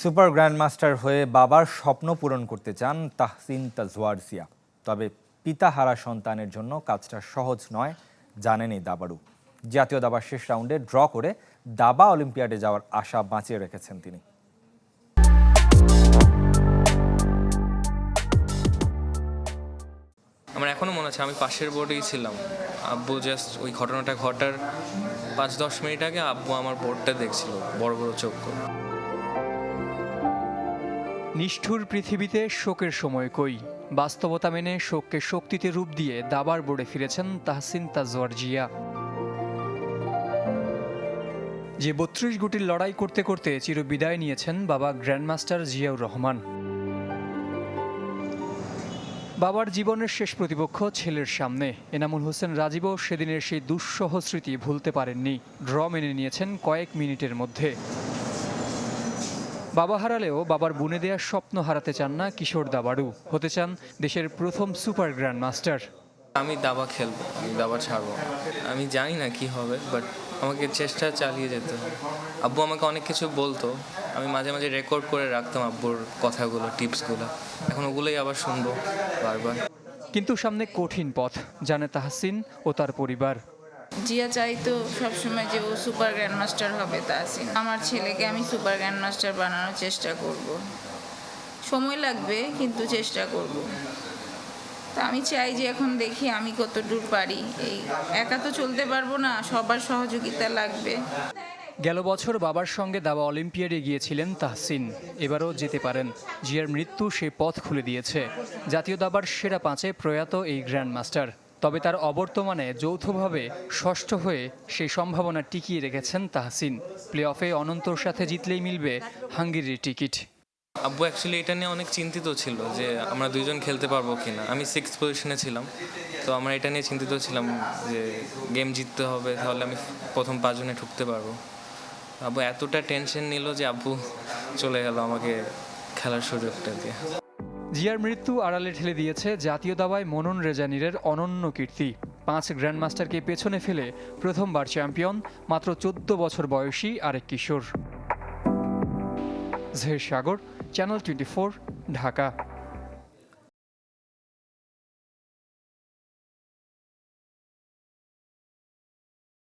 Super grandmaster হয়ে বাবার স্বপ্ন পূরণ করতে চান তাহসিন তাজওয়ার সিয়া তবে পিতাহারা সন্তানের জন্য কাজটা সহজ নয়, জানেন এই দাবাড়ু। জাতীয় দাবার শেষ রাউন্ডে ড্র করে দাবা অলিম্পিয়াডে যাওয়ার আশা বাঁচিয়ে রেখেছেন তিনি। আমার এখনও মনে আছে, আমি পাশের বোর্ডেই ছিলাম। আব্বু জাস্ট ওই ঘটনাটা ঘটার পাঁচ দশ মিনিট আগে আব্বু আমার বোর্ডটা দেখছিল, বড় বড় চোখ করে নিষ্ঠুর পৃথিবীতে শোকের সময় কই? বাস্তবতা মেনে শোককে শক্তিতে রূপ দিয়ে দাবার বোর্ডে ফিরেছেন তাহসিন তাজওয়ার জিয়া যে বত্রিশ গুটির লড়াই করতে করতে চিরবিদায় নিয়েছেন বাবা গ্র্যান্ডমাস্টার জিয়াউর রহমান। বাবার জীবনের শেষ প্রতিপক্ষ ছেলের সামনে। এনামুল হোসেন রাজীবও সেদিনের সেই দুঃসহ স্মৃতি ভুলতে পারেননি। ড্র মেনে নিয়েছেন কয়েক মিনিটের মধ্যে। বাবা হারালেও বাবার বুনে দেওয়ার স্বপ্ন হারাতে চান না কিশোর দাবাড়ু। হতে চান দেশের প্রথম সুপার গ্র্যান্ড মাস্টার। আমি দাবা খেলব আমি দাবা ছাড়বো। আমি জানি না কি হবে বাট আমাকে চেষ্টা চালিয়ে যেতে হবে। আব্বু আমাকে অনেক কিছু বলতো আমি মাঝে মাঝে রেকর্ড করে রাখতাম আব্বুর কথাগুলো টিপসগুলো। এখন ওগুলোই আবার শুনব বারবার। কিন্তু সামনে কঠিন পথ জানে তাহসিন ও তার পরিবার। জিয়া চাই চাইতো সবসময় যে ও সুপার গ্র্যান্ড মাস্টার হবে তা তাসিন আমার ছেলেকে আমি সুপার গ্র্যান্ড মাস্টার বানানোর চেষ্টা করব। সময় লাগবে, কিন্তু চেষ্টা করব। তা আমি চাই যে এখন দেখি আমি কত দূর পারি। এই একা তো চলতে পারব না, সবার সহযোগিতা লাগবে। গেল বছর বাবার সঙ্গে দাবা অলিম্পিয়াডে গিয়েছিলেন তাহসিন। এবারও যেতে পারেন। জিয়ার মৃত্যু সে পথ খুলে দিয়েছে। জাতীয় দাবার সেরা পাঁচে প্রয়াত এই গ্র্যান্ড মাস্টার তবে তার অবর্তমানে যৌথভাবে ষষ্ঠ হয়ে সেই সম্ভাবনা টিকিয়ে রেখেছেন তাহসিন। প্লে অফে অনন্তর সাথে জিতলেই মিলবে হাঙ্গেরির টিকিট। আব্বু অ্যাকচুয়ালি এটা নিয়ে অনেক চিন্তিত ছিল যে আমরা দুইজন খেলতে পারব কিনা। আমি সিক্স পজিশনে ছিলাম, তো আমরা এটা নিয়ে চিন্তিত ছিলাম যে গেম জিততে হবে, তাহলে আমি প্রথম পাঁচজনে ঢুকতে পারব। আব্বু, এতটা টেনশন নিল যে আব্বু চলে গেল আমাকে খেলার সুযোগটা দিয়ে। জিয়ার মৃত্যু আড়ালে ঠেলে দিয়েছে জাতীয় দাবায় মনন রেজানিরের অনন্য কীর্তি। পাঁচ গ্র্যান্ডমাস্টারকে পেছনে ফেলে প্রথমবার চ্যাম্পিয়ন, মাত্র চোদ্দ বছর বয়সী আরেক কিশোর। ঝের সাগর, চ্যানেল টোয়েন্টি ঢাকা।